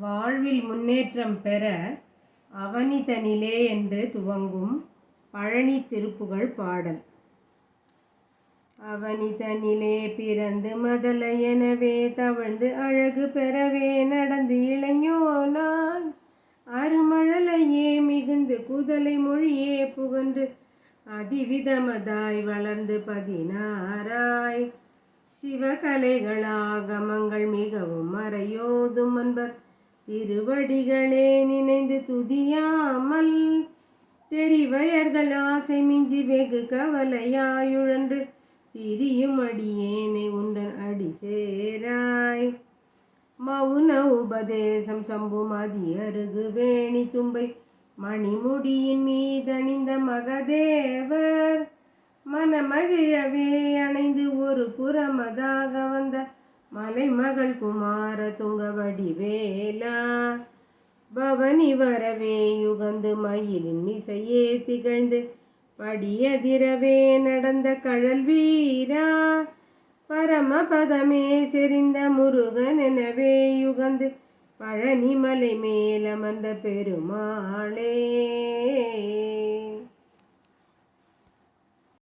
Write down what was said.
வாழ்வில் முன்னேற்றம் பெற அவனிதனிலே என்று துவங்கும் பழனி திருப்புகழ் பாடல். அவனிதனிலே பிறந்து மதல எனவே தவழ்ந்து அழகு பெறவே நடந்து இளைஞனாய். அருமழலையே மிகுந்து குதலை மொழியே புகன்று அதிவிதமதாய் வளர்ந்து பதினாராய் சிவகலைகளாகமங்கள் மிகவும் மறையோதும் அன்பர் திருவடிகளே நினைந்து துதியாமல் தெரிவயர்கள் ஆசை மிஞ்சி வெகு கவலையாயுழன்று திரியும் அடியேனை உண்டன் அடி சேராய். மௌன உபதேசம் சம்புமதி அருகு வேணி தும்பை மணிமுடியின் மீதணிந்த மகதேவர் மனமகிழவே அணைந்து ஒரு புறமதாக வந்த மலைமகள் குமார துங்கவடி வேலா பவனி வரவே யுகந்து மயிலின் மிசையே திகழ்ந்து படியதிரவே நடந்த கழல் வீரா. பரமபதமே செறிந்த முருகன் எனவே யுகந்து பழனிமலை மேலமர்ந்த பெருமாளே.